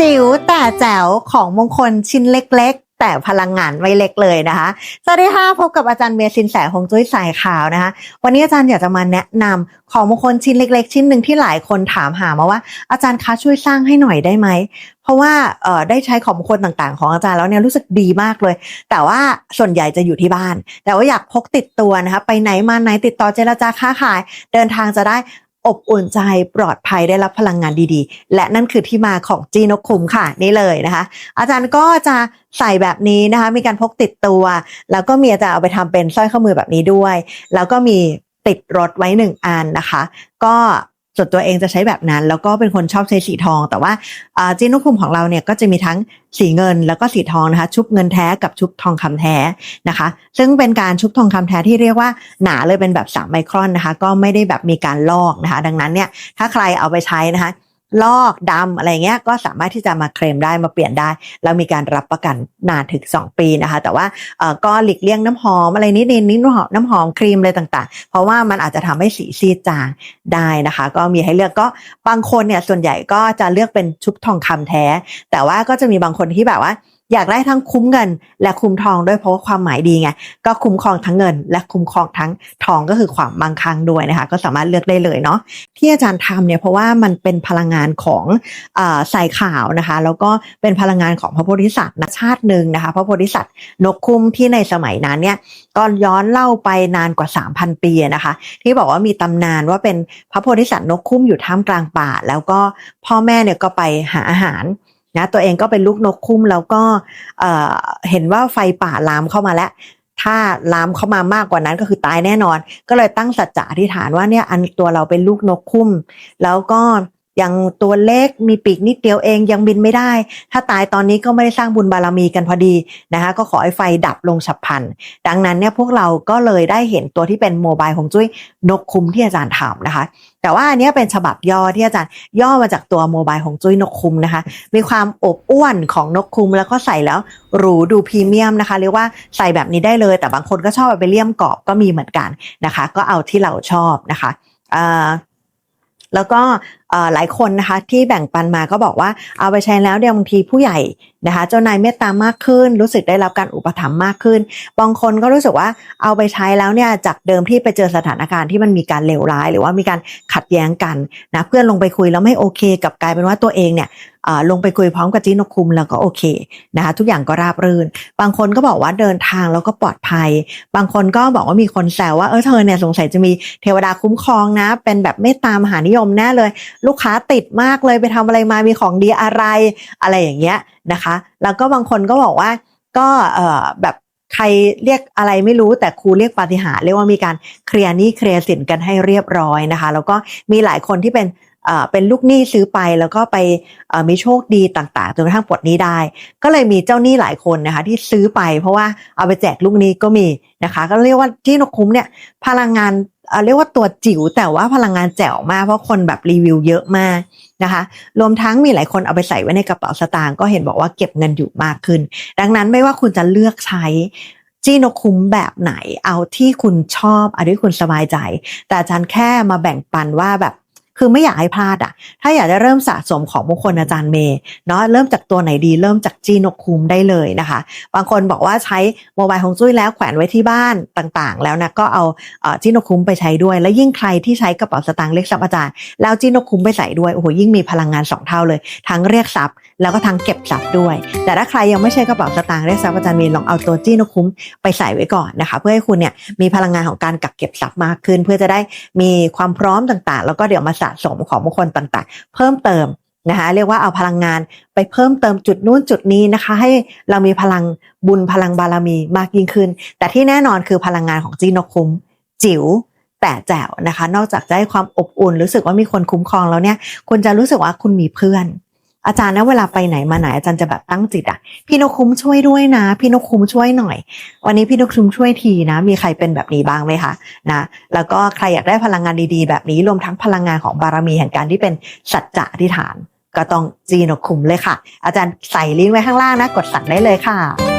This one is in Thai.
จิ๋วแต่แจ๋วของมงคลชิ้นเล็ก ๆ แต่พลังงานไม่เล็กเลยนะคะ สวัสดีค่ะพบกับอาจารย์เมย์สินแสหงจุ้ยสายขาวนะคะ วันนี้อาจารย์อยากจะมาแนะนำของมงคลชิ้นเล็ก ๆ ชิ้นหนึ่งที่หลายคนถามหามาว่า อาจารย์คะช่วยสร้างให้หน่อยได้ไหมเพราะว่าได้ใช้ของมงคลต่างๆ ของอาจารย์แล้วเนี่ยรู้สึกดีมากเลย แต่ว่าส่วนใหญ่จะอยู่ที่บ้าน แต่ว่าอยากพกติดตัวนะคะไปไหนมาไหนติดต่อเจรจาค้าขาย เดินทางจะได้ อบอุ่นใจปลอดภัยได้รับพลังงานดีๆ และนั่นคือที่มาของจีนกคุมค่ะนี่เลยนะคะ อาจารย์ก็จะใส่แบบนี้นะคะ มีการพกติดตัว แล้วก็มีอาจารย์เอาไปทำเป็นสร้อยข้อมือแบบนี้ด้วย แล้วก็มีติดรถไว้หนึ่งอันนะคะ ก็ ส่วนตัวเองจะใช้แบบนั้น แล้วก็เป็นคนชอบใช้สีทอง แต่ว่าจีนุคุมของเราเนี่ยก็จะมีทั้งสีเงินแล้วก็สีทองนะคะชุบเงินแท้กับชุบทองคำแท้นะคะ ซึ่งเป็นการชุบทองคำแท้ที่เรียกว่าหนาเลยเป็นแบบ3ไมครอนนะคะ ก็ไม่ได้แบบมีการลอกนะคะ ดังนั้นเนี่ยถ้าใครเอาไปใช้นะคะ ลอกดำอะไรเงี้ยก็สามารถที่จะมาเคลมได้มาเปลี่ยนได้แล้วมีการรับประกันนานถึง 2 ปีนะคะ แต่ว่าเออก็หลีกเลี่ยงน้ำหอมอะไรนิดนิดนิดน้ำหอมน้ำหอมครีมอะไรต่างๆ เพราะว่ามันอาจจะทำให้สีซีดจางได้นะคะ ก็มีให้เลือกก็บางคนเนี่ยส่วนใหญ่ก็จะเลือกเป็นชุบทองคำแท้ แต่ว่าก็จะมีบางคนที่แบบว่า อยากได้ทั้งคุ้มเงิน และคุ้มทองด้วยเพราะว่าความหมายดีไงก็คุ้มครองทั้งเงิน และคุ้มครองทั้งทองก็คือความมั่งคั่งด้วยนะคะ ก็สามารถเลือกได้เลยเนาะที่อาจารย์ทำเนี่ยเพราะว่ามันเป็นพลังงานของอสายขาวนะคะ แล้วก็เป็นพลังงานของพระโพธิสัตว์นะชาติหนึ่งนะคะ พระโพธิสัตว์นกคุ้มที่ในสมัยนั้นเนี่ยก็ย้อนเล่าไปนานกว่า 3,000 ปีนะคะ ที่บอกว่ามีตำนานว่าเป็นพระโพธิสัตว์นกคุ้มอยู่ท่ามกลางป่า แล้วก็พ่อแม่เนี่ยก็ไปหาอาหาร นะตัวเองก็เป็นลูกนกคุ้มแล้วก็เห็นว่าไฟป่าลามเข้ามาแล้ว ถ้าลามเข้ามามากกว่านั้นก็คือตายแน่นอน ก็เลยตั้งสัจจะอธิษฐานว่าเนี่ยอันตัวเราเป็นลูกนกคุ้มแล้วก็ อยังตัวเล็กมีปีกนิดเดียวเองยังบินไม่ได้ ถ้าตายตอนนี้ก็ไม่ได้สร้างบุญบารมีกันพอดีนะคะก็ขอให้ไฟดับลงฉับพลัน ดังนั้นเนี่ยพวกเราก็เลยได้เห็นตัวที่เป็นโมบายของจุ้ยนกคุ้มที่อาจารย์ทำนะคะ แต่ว่าอันนี้เป็นฉบับย่อที่อาจารย์ย่อมาจากตัวโมบายของจุ้ยนกคุ้มนะคะ มีความอบอ้วนของนกคุ้มแล้วก็ใส่แล้วหรูดูพรีเมียมนะคะเรียกว่าใส่แบบนี้ได้เลย แต่บางคนก็ชอบไปเลี่ยมกรอบก็มีเหมือนกันนะคะ ก็เอาที่เราชอบนะคะแล้วก็เหลายคนนะคะที่แบ่งปันมาก็บอกว่าเอาไปใช้แล้วเนี่ยวบางทีผู้ใหญ่นะคะเจ้านายเมตตามากขึ้น รู้สึกได้รับการอุปถัมภ์มากขึ้น บางคนก็รู้สึกว่าเอาไปใช้แล้วเนี่ยจากเดิมที่ไปเจอสถานการณ์ที่มันมีการเลวร้าย หรือว่ามีการขัดแย้งกันนะเพื่อนลงไปคุยแล้วไม่โอเค กับกลายเป็นว่าตัวเองเนี่ยลงไปคุยพร้อมกับจีนกคุมแล้วก็โอเคนะคะทุกอย่างก็ราบรื่น บางคนก็บอกว่าเดินทางแล้วก็ปลอดภัย บางคนก็บอกว่ามีคนแซวว่าเออเธอเนี่ยสงสัยจะมีเทวดาคุ้มครองนะ เป็นแบบเมตตามหานิยมแน่เลยลูกค้าติดมากเลยไปทำอะไรมามีของดีอะไรอะไรอย่างเงี้ยนะคะ แล้วก็บางคนก็บอกว่าก็เออแบบใครเรียกอะไรไม่รู้แต่ครูเรียกปาฏิหาริย์เรียกว่ามีการเคลียร์หนี้เคลียร์สินกันให้เรียบร้อยนะคะ แล้วก็มีหลายคนที่เป็นเป็นลูกหนี้ซื้อไปแล้วก็ไปมีโชคดีต่างๆจนกระทั่งปลดหนี้ได้ ก็เลยมีเจ้าหนี้หลายคนนะคะที่ซื้อไปเพราะว่าเอาไปแจกลูกหนี้ก็มีนะคะ ก็เรียกว่าที่นกคุ้มเนี่ยพลังงาน เอ่อเรียกว่าตัวจิ๋วแต่ว่าพลังงานแจ๋วมากเพราะคนแบบรีวิวเยอะมากนะคะรวมทั้งมีหลายคนเอาไปใส่ไว้ในกระเป๋าสตางค์ก็เห็นบอกว่าเก็บเงินอยู่มากขึ้น ดังนั้นไม่ว่าคุณจะเลือกใช้จีนกคุ้มแบบไหนเอาที่คุณชอบเอาที่คุณสบายใจ แต่อาจารย์แค่มาแบ่งปันว่าแบบ คือไม่อยากให้พลาดอะ ถ้าอยากจะเริ่มสะสมของมงคลอาจารย์เมย์เนาะเริ่มจากตัวไหนดี เริ่มจากจีนกคุ้มได้เลยนะคะ บางคนบอกว่าใช้โมบายของจุ้ยแล้วแขวนไว้ที่บ้านต่างๆ แล้วนะก็เอาจีนกคุ้มไปใช้ด้วย แล้วยิ่งใครที่ใช้กระเป๋าสตางค์เรียกทรัพย์อาจารย์แล้วจีนกคุ้มไปใส่ด้วยโอ้โหยิ่งมีพลังงานสองเท่าเลย ทั้งเรียกทรัพย์แล้วก็ทั้งเก็บทรัพย์ด้วย แต่ถ้าใครยังไม่ใช้กระเป๋าสตางค์เรียกทรัพย์อาจารย์เมย์ลองเอาตัวจีนกคุ้มไปใส่ไว้ก่อนนะคะ เพื่อให้คุณเนี่ยมีพลังงานของการกักเก็บทรัพย์มากขึ้น เพื่อจะได้มีความพร้อมต่างๆ แล้วก็เดี๋ยวมาสะสมของบุคคลต่างๆ เพิ่มเติมนะคะเรียกว่าเอาพลังงานไปเพิ่มเติมจุดนู้นจุดนี้นะคะ ให้เรามีพลังบุญพลังบารมีมากยิ่งขึ้น แต่ที่แน่นอนคือพลังงานของจีนกคุ้ม จิ๋วแต่แจ๋วนะคะ นอกจากจะให้ความอบอุ่นรู้สึกว่ามีคนคุ้มครองแล้วเนี่ยคุณจะรู้สึกว่าคุณมีเพื่อน อาจารย์นะเวลาไปไหนมาไหนอาจารย์จะแบบตั้งจิตอะพี่นกคุ้มช่วยด้วยนะ พี่นกคุ้มช่วยหน่อย วันนี้พี่นกคุ้มช่วยทีนะ มีใครเป็นแบบนี้บ้างไหมคะนะแล้วก็ใครอยากได้พลังงานดีๆ แบบนี้รวมทั้งพลังงานของบารมีแห่งการที่เป็นสัจจะอธิษฐาน ก็ต้องจีนกคุ้มเลยค่ะ อาจารย์ใส่ลิงก์ไว้ข้างล่างนะ กดสั่งได้เลยค่ะ